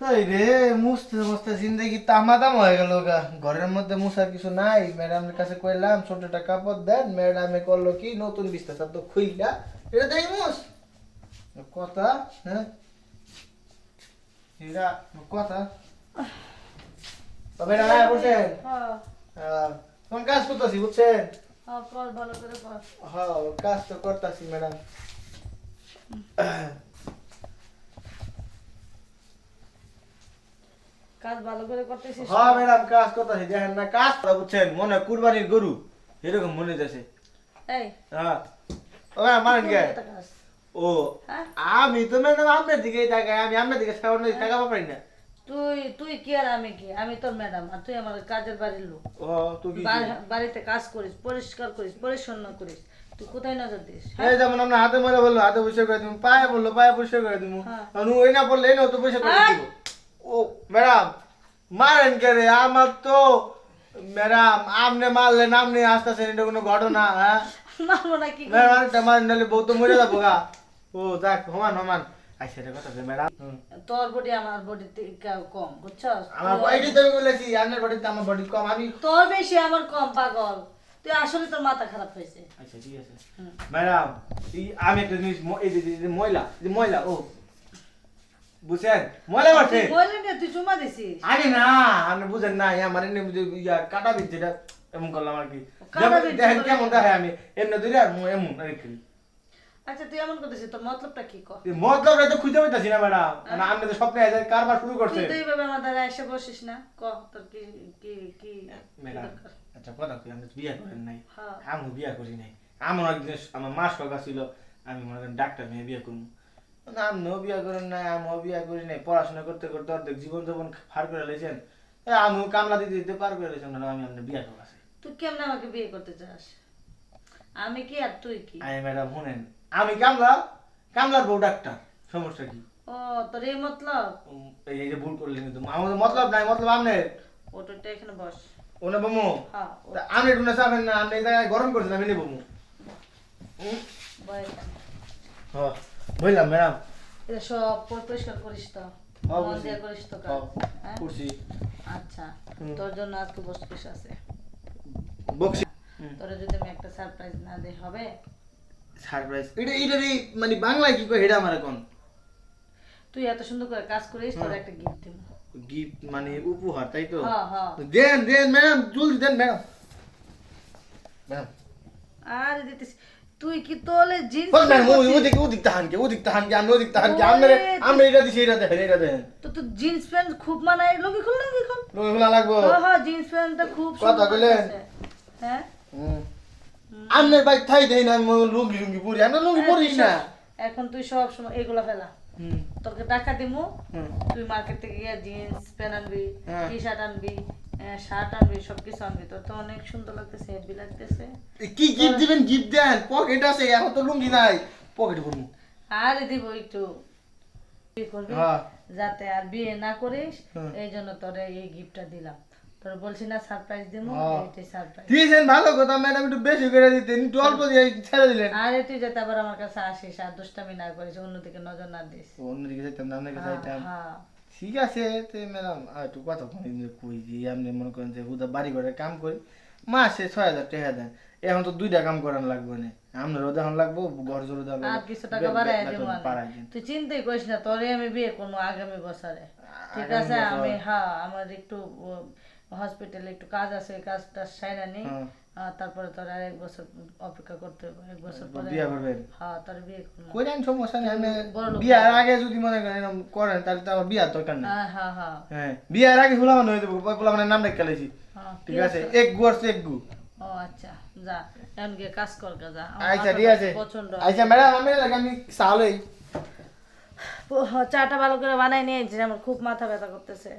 তাই রে মুছতে মুছতে জিন্দগি তামাদাম হয়ে গেল গা। ঘরের মধ্যে মুছার কিছু নাই ম্যাডামের কাছে কইলাম ছোট একটা কাপড় দেন ম্যাডামে করল কি নতুন বিস্তার সব তো খুইলা। এটা দেই মুছ। কথা হ্যাঁ? কথা। তবে না বুঝছেন হ্যাঁ। আহ, কোন কাজ করতেছি বুঝছেন? হ্যাঁ হ্যাঁ কাজ তো করতেছি ম্যাডাম। কাজ ভালো করে করতেছিস? হ্যাঁ ম্যাডাম কাজ করতেছি। দেখেন না কাজ করা বুঝছেন? মনে কুরবানির গরু। এরকম মনে যাচ্ছে এই। হ্যাঁ। ও মানেন কে ও হ্যাঁ? আমি তো ম্যাডাম আপনার দিকেই তাকাই। আমি আপনার দিকে সামনে না। তুই তুই কি আর আমি কি? আমি তোর ম্যাডাম আর তুই আমার কাজের বাড়ির লোক। ও তুই কি বাড়িতে কাজ করিস পরিষ্কার করিস পরিচ্ছন্ন করিস। তুই কোথায় নজর দিস হ্যাঁ? এই যেমন আমরা হাতে মরে বলল হাতে পয়সা করে দিব পায়ে বলল পায়ে পয়সা করে দিব। হ্যাঁ। ওই না বললে এই না তো পয়সা করে! দিব। ও ম্যাডাম মারেন কে রে? আমার তো ম্যাডাম আপনি মারলেন আপনি আসতেছেন এটা কোনো ঘটনা হ্যাঁ? মারবো না কি ম্যাডাম আরেকটা মারেন নাহলে বউ তো মরে যাব গা। ও যাক হমান হমান আচ্ছা কথা ম্যাডাম? তোর বডি আমার বডি কম বুঝছস? আমার বডি তো আমি বলেছি আপনার বডি আমার বডি কম আমি তোর বেশি আমার কম পাগল। তুই আসলে তোর মাথা খারাপ হয়েছে। আচ্ছা ঠিক আছে। ম্যাডাম আমি একটা জিনিস এই ময়লা ময়লা ও। বুঝছেন মারছে। তুই না তুই চুমা দিছিস। আরে না আপনি বুঝেন না আমার এমনি যে ইয়া কাটা বিচ্ছে এটা এমন করলাম আর কি। দেখেন কেমন? দেখে আমি। এমনি ধরে এমন আর কি। আচ্ছা তুই এমন করতেছিস তোর মতলবটা কি কর? এই মতলব তো খুঁজে পাইতাছি না ম্যাডাম। মানে আপনি তো স্বপ্নে আছে কারবার শুরু করছে তুই এইভাবে আমার দ্বারা এসে বসিস না। ক তোর কি কি কি ম্যাডাম আচ্ছা কথা কই আমি তো বিয়ে করেন নাই। হ্যাঁ। আমি বিয়ে করি নাই। আমার একদিন আমার মা শখ ছিল আমি মনে করেন ডাক্তার মেয়ে বিয়ে করব। না আমিও বিয়ে করেন নাই আমিও বিয়ে করি নাই পড়াশোনা করতে করতে অর্ধেক জীবন জীবন ফার করে লেছেন আমিও কামলা দিতে দিতে পার করে লেছেন না আমি আপনার বিয়ে করা তুই কেমনে আমাকে বিয়ে করতে চাস? আমি কি আর তুই কি? আমি ম্যাডাম শুনেন আমি কামলা কামলার বউ ডাক্তার সমস্যা কি? ও তোর এই মতলব? এই যে ভুল করলেন কিন্তু আমার মতলব নাই মতলব আপনার। ওটা এখানে বস। ওনে বমু? হ্যাঁ আপনি একটু চাবেন না আপনি গরম করছেন আমি নেব এখানে। হ্যাঁ। বুঝলাম ম্যাডাম। এটা সব পরিষ্কার করিস তো। হ্যাঁ, করিস তো হ্যাঁ, হ্যাঁ? করছি। আচ্ছা তোর জন্য আজকে আছে। তোরা যদি আমি একটা সারপ্রাইজ না দিই হবে? সারপ্রাইজ এটা এটা মানে বাংলায় কি কয় আমার এখন? তুই এত সুন্দর করে কাজ করিস তোর। একটা গিফট দিব। গিফট মানে উপহার তাই তো? দেন দেন ম্যাডাম জলদি দেন ম্যাডাম। ম্যাডাম। আর দিতেছি। তুই কি তোলে জিন্স বল ম্যাডাম ওই ওদিক ওদিক তাহানকে ওদিক তাহানকে আমি ওদিক তাহানকে আমরা ওরে, আমরা এটা দিছি এটা দেখেন এটা দেখেন তো তো জিন্স প্যান্ট খুব মানায় লুঙ্গি খুল লুঙ্গি খুল। লোক খোলা লাগবো। হ্যাঁ হ্যাঁ জিন্স প্যান্টটা খুব কথা সুন্দর কইলেন? হ্যাঁ। আপনার ভাই থাই দেই না আমি লুঙ্গি লুঙ্গি পরি আমরা লুঙ্গি হ্যাঁ, পরিস না। এখন তুই সব সময় এগুলা ফেলা। হুম। তোকে টাকা দিমু তুই মার্কেট থেকে গিয়ে জিন্স প্যান্ট আনবি হ্যাঁ। টি শার্ট আনবি শার্ট আনবি সব কিছু তোর তো অনেক সুন্দর লাগতেছে হেভি লাগতেছে। কি গিফট দিবেন? গিফট দেন। পকেট আছে এখন তো লুঙ্গি নাই। পকেটে পড়ব আরে দিব একটু। করবি? হ্যাঁ। যাতে আর বিয়ে না করিস এই জন্য তোরে এই গিফটটা দিলাম। তোর বলছি না সারপ্রাইজ দিমু হ্যাঁ। এইটাই সারপ্রাইজ দিয়েছেন ভালো কথা। ম্যাডাম একটু বেশি করে দিতেন। একটু অল্প দিয়ে ছেড়ে দিলেন। আরে তুই যাতে আবার আমার কাছে আসিস আর দুষ্টামি না করিস অন্যদিকে নজর না দিস। অন্যদিকে যাইতাম না আপনার কাছে হ্যাঁ, যাইতাম। হ্যাঁ। ঠিক আছে তো ম্যাডাম একটু কথা কই যে আপনি মনে করেন যে হুদা বাড়ি ঘরে কাম করি মাসে ছয় হাজার টাকা দেন। এখন তো দুইটা কাম করান লাগবে না। আপনারও দেখুন লাগবো ঘর জোর আর কিছু টাকা দিব তুই চিন্তাই করিস না তোরে আমি বিয়ে করব আগামী বছরে। ঠিক আছে আমি হ্যাঁ আমার একটু হসপিটালে একটু কাজ আছে ওই কাজটা সাইনা নেই হ্যাঁ। তারপরে তোর আর এক বছর অপেক্ষা করতে হবে এক বছর পরে বিয়া করবেন হ্যাঁ তোর বিয়ে করেন সমস্যা নেই বিয়ার আগে যদি মনে করেন করেন তাহলে তো আমার বিয়ার দরকার নেই। হ্যাঁ হ্যাঁ হ্যাঁ। হ্যাঁ বিয়ার আগে ফুলামান হয়ে দেবো ফুলামানের নাম রেখে হ্যাঁ, ঠিক আছে এক গু আর এক গু ও আচ্ছা যা এখন গিয়ে কাজ কর যা। আচ্ছা ঠিক আছে। আচ্ছা ম্যাডাম আমি লাগে আমি সালই ও, চাটা ভালো করে বানাই নিয়েছি আমার খুব মাথা ব্যথা করতেছে।